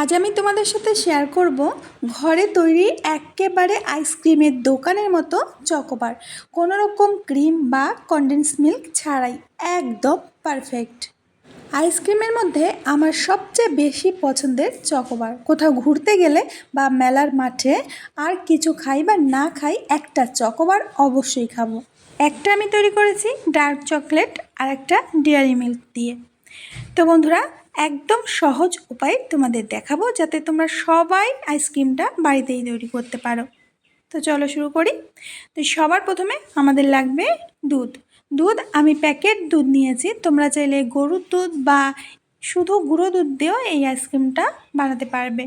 আজ আমি তোমাদের সাথে শেয়ার করব ঘরে তৈরি একেবারে আইসক্রিমের দোকানের মতো চকোবার কোনো রকম ক্রিম বা কন্ডেন্স মিল্ক ছাড়াই, একদম পারফেক্ট আইসক্রিমের মধ্যে আমার সবচেয়ে বেশি পছন্দের চকোবার কোথাও ঘুরতে গেলে বা মেলার মাঠে আর কিছু খাই বা না খাই, একটা চকোবার অবশ্যই খাব। একটা আমি তৈরি করেছি ডার্ক চকলেট আর একটা ডেয়ারি মিল্ক দিয়ে। তো বন্ধুরা একদম সহজ উপায় তোমাদের দেখাবো যাতে তোমরা সবাই আইসক্রিমটা বাড়িতেই তৈরি করতে পারো। তো চলো শুরু করি। তো সবার প্রথমে আমাদের লাগবে দুধ। দুধ, আমি প্যাকেট দুধ নিয়েছি। তোমরা চাইলে গরুর দুধ বা শুধু গুঁড়ো দুধ দিয়েও এই আইসক্রিমটা বানাতে পারবে।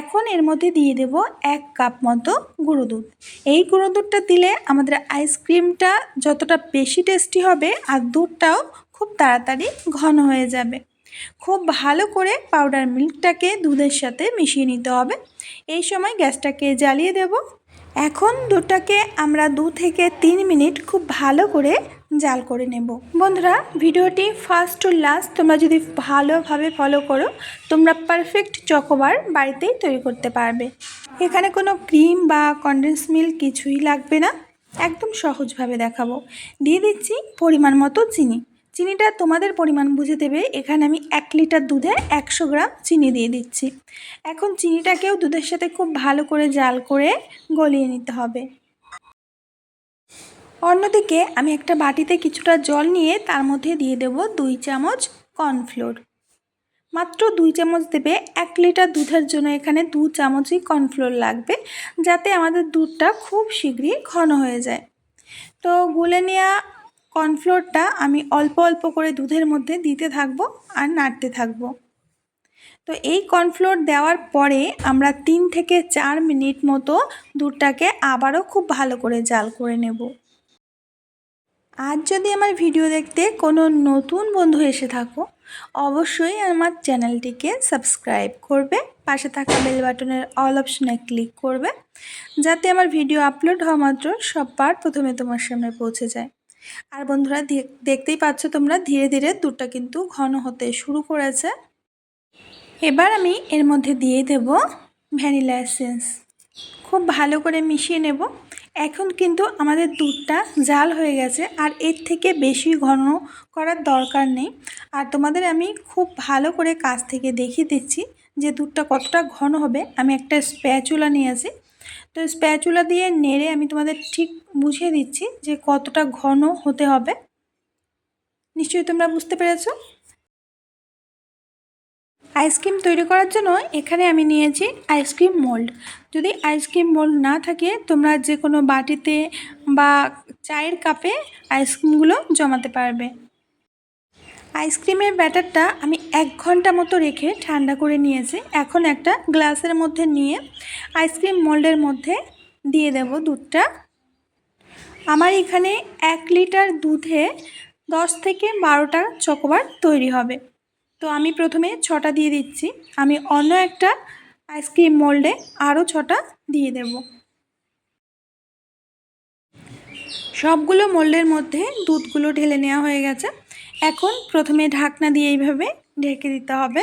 এখন এর মধ্যে দিয়ে দেব এক কাপ মতো গুঁড়ো দুধ। এই গুঁড়ো দুধটা দিলে আমাদের আইসক্রিমটা যতটা বেশি টেস্টি হবে আর দুধটাও খুব তাড়াতাড়ি ঘন হয়ে যাবে। খুব ভালো করে পাউডার মিল্কটাকে দুধের সাথে মিশিয়ে নিতে হবে। এই সময় গ্যাসটাকে জ্বালিয়ে দেব। এখন দুধটাকে আমরা দু থেকে তিন মিনিট খুব ভালো করে জাল করে নেব। বন্ধুরা, ভিডিওটি ফার্স্ট টু লাস্ট তোমরা যদি ভালোভাবে ফলো করো, তোমরা পারফেক্ট চকোবার বাড়িতেই তৈরি করতে পারবে। এখানে কোনো ক্রিম বা কন্ডেন্স মিল্ক কিছুই লাগবে না। একদম সহজভাবে দেখাবো। দিয়ে দিচ্ছি পরিমাণ মতো চিনি। চিনিটা তোমাদের পরিমাণ বুঝে দেবে। এখানে আমি এক লিটার দুধে একশো গ্রাম চিনি দিয়ে দিচ্ছি। এখন চিনিটাকেও দুধের সাথে খুব ভালো করে জাল করে গলিয়ে নিতে হবে। অন্যদিকে আমি একটা বাটিতে কিছুটা জল নিয়ে তার মধ্যে দিয়ে দেব দুই চামচ কর্নফ্লোর। মাত্র দুই চামচ দেবে এক লিটার দুধের জন্য এখানে দু চামচই কর্নফ্লোর লাগবে, যাতে আমাদের দুধটা খুব শীঘ্রই ঘন হয়ে যায়। তো গুলে নেওয়া কর্নফ্লোরটা আমি অল্প অল্প করে দুধের মধ্যে দিতে থাকব আর নাড়তে থাকব। তো এই কর্নফ্লোর দেওয়ার পরে আমরা তিন থেকে চার মিনিট মতো দুধটাকে আবারও খুব ভালো করে জাল করে নেব। আজ যদি আমার ভিডিও দেখতে কোনো নতুন বন্ধু এসে থাকো, অবশ্যই আমার চ্যানেলটিকে সাবস্ক্রাইব করবে, পাশে থাকা বেল বাটনের অল অপশনে ক্লিক করবে, যাতে আমার ভিডিও আপলোড হওয়া মাত্র সববার প্রথমে তোমার সামনে পৌঁছে যায়। আর বন্ধুরা দেখতেই পাচ্ছ তোমরা, ধীরে ধীরে দুধটা কিন্তু ঘন হতে শুরু করেছে। এবার আমি এর মধ্যে দিয়ে দেব ভ্যানিলা এসেন্স। খুব ভালো করে মিশিয়ে নেব। এখন কিন্তু আমাদের দুধটা জাল হয়ে গেছে আর এর থেকে বেশি ঘন করার দরকার নেই। আর তোমাদের আমি খুব ভালো করে কাছ থেকে দেখিয়ে দিচ্ছি যে দুধটা কতটা ঘন হবে। আমি একটা স্প্যাচুলা নিয়েছি তো স্প্যাচুলা দিয়ে নেড়ে আমি তোমাদের ঠিক বুঝিয়ে দিচ্ছি যে কতটা ঘন হতে হবে। নিশ্চয়ই তোমরা বুঝতে পেরেছ? আইসক্রিম তৈরি করার জন্য এখানে আমি নিয়েছি আইসক্রিম মোল্ড যদি আইসক্রিম মোল্ড না থাকে, তোমরা যে কোনো বাটিতে বা চায়ের কাপে আইসক্রিমগুলো জমাতে পারবে। আইসক্রিমের ব্যাটারটা আমি এক ঘণ্টা মতো রেখে ঠান্ডা করে নিয়েছি। এখন একটা গ্লাসের মধ্যে নিয়ে আইসক্রিম মোল্ডের মধ্যে দিয়ে দেব দুধটা। আমার এখানে এক লিটার দুধে দশ থেকে বারোটা চকোবার তৈরি হবে। তো আমি প্রথমে ছটা দিয়ে দিচ্ছি। আমি অন্য একটা আইসক্রিম মোল্ডে আরও ছটা দিয়ে দেব। সবগুলো মোল্ডের মধ্যে দুধগুলো ঢেলে নেওয়া হয়ে গেছে। এখন প্রথমে ঢাকনা দিয়ে এইভাবে ঢেকে দিতে হবে।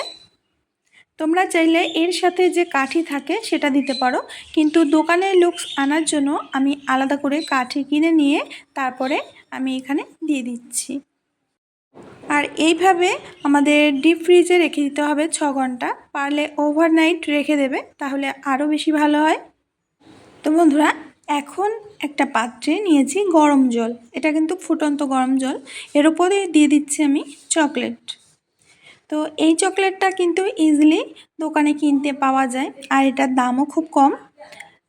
তোমরা চাইলে এর সাথে যে কাঠি থাকে সেটা দিতে পারো। কিন্তু দোকানের লুকস আনার জন্য আমি আলাদা করে কাঠি কিনে নিয়ে তারপরে আমি এখানে দিয়ে দিচ্ছি। আর এইভাবে আমাদের ডিপ ফ্রিজে রেখে দিতে হবে ছ ঘণ্টা। পারলে ওভারনাইট রেখে দেবে, তাহলে আরও বেশি ভালো হয়। তো বন্ধুরা, এখন একটা পাত্রে নিয়েছি গরম জল। এটা কিন্তু ফুটন্ত গরম জল। এর উপরে দিয়ে দিচ্ছি আমি চকলেট। তো এই চকলেটটা কিন্তু ইজিলি দোকানে কিনতে পাওয়া যায় আর এটার দামও খুব কম।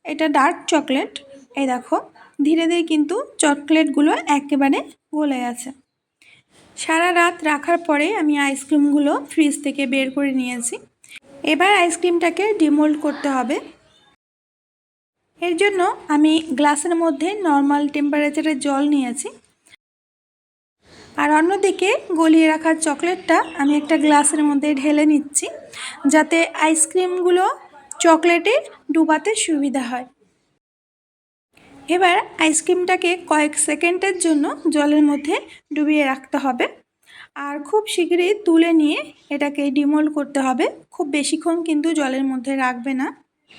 এটা ডার্ক চকলেট এই দেখো, ধীরে ধীরে কিন্তু চকলেটগুলো একেবারে গলে গেছে। সারা রাত রাখার পরে আমি আইসক্রিমগুলো ফ্রিজ থেকে বের করে নিয়েছি। এবার আইসক্রিমটাকে ডিমোল্ড করতে হবে। এর জন্য আমি গ্লাসের মধ্যে নর্মাল টেম্পারেচারের জল নিয়েছি। আর অন্যদিকে গলিয়ে রাখার চকলেটটা আমি একটা গ্লাসের মধ্যে ঢেলে নিচ্ছি, যাতে আইসক্রিমগুলো চকলেটে ডুবাতে সুবিধা হয়। এবার আইসক্রিমটাকে কয়েক সেকেন্ডের জন্য জলের মধ্যে ডুবিয়ে রাখতে হবে। আর খুব শীঘ্রই তুলে নিয়ে এটাকে ডিমোল করতে হবে। খুব বেশিক্ষণ কিন্তু জলের মধ্যে রাখবে না।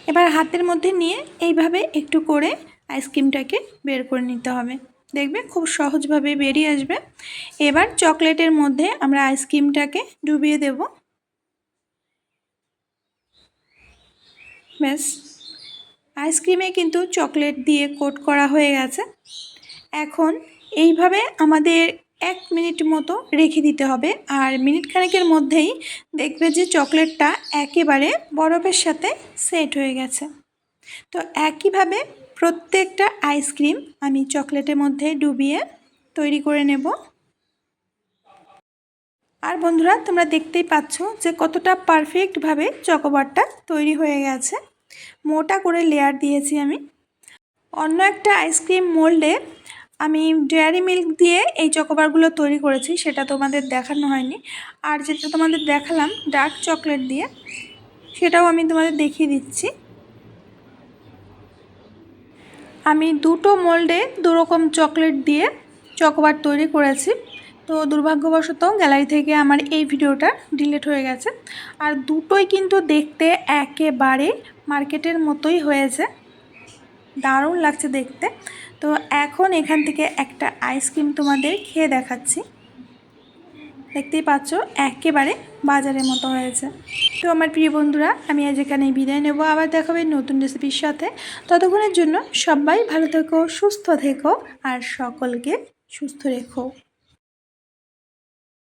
এবার হাতের মধ্যে নিয়ে এইভাবে একটু করে আইসক্রিমটাকে বের করে নিতে হবে। দেখবে খুব সহজভাবে বেরিয়ে আসবে। এবার চকলেটের মধ্যে আমরা আইসক্রিমটাকে ডুবিয়ে দেব। ব্যাস। আইসক্রিমে কিন্তু চকলেট দিয়ে কোট করা হয়ে গেছে। এখন এইভাবে আমাদের এক মিনিট মতো রেখে দিতে হবে। আর মিনিট খানেকের মধ্যেই দেখবে যে চকলেটটা একেবারে বরফের সাথে সেট হয়ে গেছে। তো একইভাবে প্রত্যেকটা আইসক্রিম আমি চকলেটের মধ্যে ডুবিয়ে তৈরি করে নেব। আর বন্ধুরা, তোমরা দেখতেই পাচ্ছ যে কতটা পারফেক্টভাবে চকোবারটা তৈরি হয়ে গেছে। মোটা করে লেয়ার দিয়েছি আমি। অন্য একটা আইসক্রিম মোল্ডে আমি ডেয়ারি মিল্ক দিয়ে এই চকোবারগুলো তৈরি করেছি, সেটা তোমাদের দেখানো হয়নি। আর যেটা তোমাদের দেখালাম, ডার্ক চকলেট দিয়ে, সেটাও আমি তোমাদের দেখিয়ে দিচ্ছি। আমি দুটো মোল্ডে দুরকম চকলেট দিয়ে চকোবার তৈরি করেছি। তো দুর্ভাগ্যবশত গ্যালারি থেকে আমার এই ভিডিওটা ডিলিট হয়ে গেছে। আর দুটোই কিন্তু দেখতে একেবারে মার্কেটের মতোই হয়েছে। দারুণ লাগছে দেখতে। তো এখন এখান থেকে একটা আইসক্রিম তোমাদের খেয়ে দেখাচ্ছি। দেখতেই পাচ্ছ, একেবারে বাজারের মতো হয়েছে। তো আমার প্রিয় বন্ধুরা, আমি আজ এখানে বিদায় নেব। আবার দেখাবে নতুন রেসিপির সাথে। ততক্ষণের জন্য সবাই ভালো থেকো, সুস্থ থেকো, আর সকলকে সুস্থ রেখো।